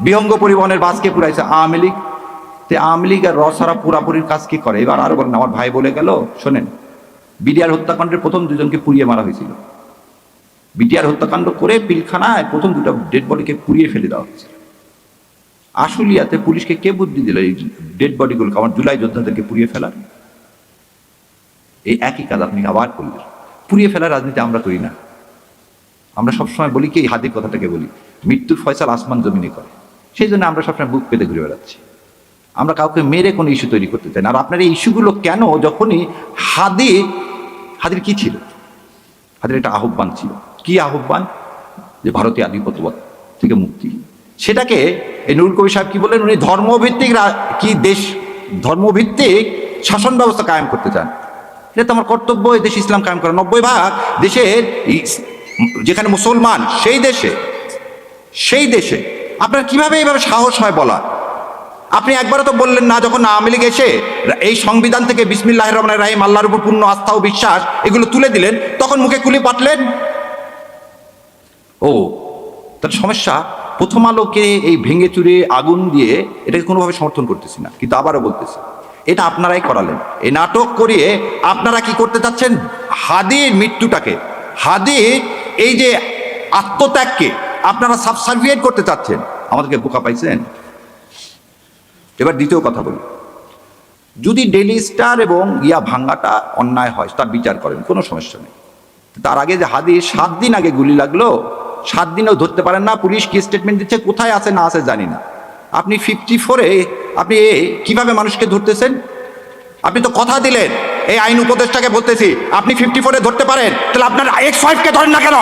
বিহঙ্গ পরিবহনের বাসকে পুরাইছে আওয়ামী লীগ। তে আওয়ামী লীগ আর রসারা পুরাপুরির কাজ কি করে? এবার আরও বলেন, আমার ভাই বলে গেল, শোনেন, বিডিআর হত্যাকাণ্ডের প্রথম দুজনকে পুড়িয়ে মারা হয়েছিল। বিটিআর হত্যাকাণ্ড করে পিলখানায় প্রথম দুটো ডেড বডিকে পুড়িয়ে ফেলে দেওয়া হয়েছিল আশুলিয়াতে পুলিশকে কে বুদ্ধি দিল এই ডেড বডিগুলোকে আমার জুলাই যোদ্ধাদেরকে পুড়িয়ে ফেলার? এই একই কাজ আপনি আবার করলেন। পুড়িয়ে ফেলার রাজনীতি আমরা করি না। আমরা সবসময় বলি কি, এই হাদির কথাটাকে বলি। মৃত্যুর ফয়সাল আসমান জমিনে করে। সেই জন্য আমরা সবসময় বুক পেতে ঘুরে বেড়াচ্ছি। আমরা কাউকে মেরে কোনো ইস্যু তৈরি করতে চাই না। আর আপনার এই ইস্যুগুলো কেন যখনই হাদি, হাদির কি ছিল? হাদির একটা আহ্বান ছিল। কি আহ্বান? যে ভারতীয় আধিপত্যবাদ থেকে মুক্তি। সেটাকে এই নুরুল কবি সাহেব কি বললেন? উনি ধর্মভিত্তিক কি দেশ, ধর্মভিত্তিক শাসন ব্যবস্থা কায়েম করতে চান। এটা তো আমার কর্তব্য, এই দেশ ইসলাম কায়েম করা। নব্বই ভাগ দেশের যেখানে মুসলমান, সেই দেশে সেই দেশে আপনার কীভাবে এইভাবে সাহস হয় বলা? আপনি একবারও তো বললেন না, যখন আওয়ামী লীগ এসে এই সংবিধান থেকে বিসমিল্লাহ রহমান রাহিম, আল্লাহর উপর পূর্ণ আস্থা ও বিশ্বাস এগুলো তুলে দিলেন, তখন মুখে কুলি পাটলেন? ও তার সমস্যা, প্রথম আলোকে এই ভেঙে চুরে আগুন দিয়ে এটাকে কোনোভাবে সমর্থন করতেছি না, কিন্তু আবারও বলতেছি, এটা আপনারাই করালেন। এই নাটক করিয়ে আপনারা কি করতে চাচ্ছেন? হাদির মৃত্যুটাকে, হাদির এই যে আত্মত্যাগকে আপনারা সাবসার্ভিয়েট করতে চাচ্ছেন। আমাদেরকে বোকা পাইছেন? এবার দ্বিতীয় কথা বলি। যদি ডেলি স্টার এবং ইয়া ভাঙ্গাটা অন্যায় হয়, তার বিচার করেন, কোনো সমস্যা নেই। তার আগে যে হাদি সাত দিন আগে গুলি লাগল, সাত দিনেও ধরতে পারেন না, পুলিশ কি স্টেটমেন্ট দিচ্ছে, কোথায় আছে, না আছে জানি না। আপনি ফিফটি ফোরে আপনি এ কীভাবে মানুষকে ধরতেছেন? আপনি তো কথা দিলেন, এই আইন উপদেষ্টাকে বলতেছি, আপনি ফিফটি ফোরে ধরতে পারেন, তাহলে আপনার এক্স ওয়াইফকে ধরেন না কেন?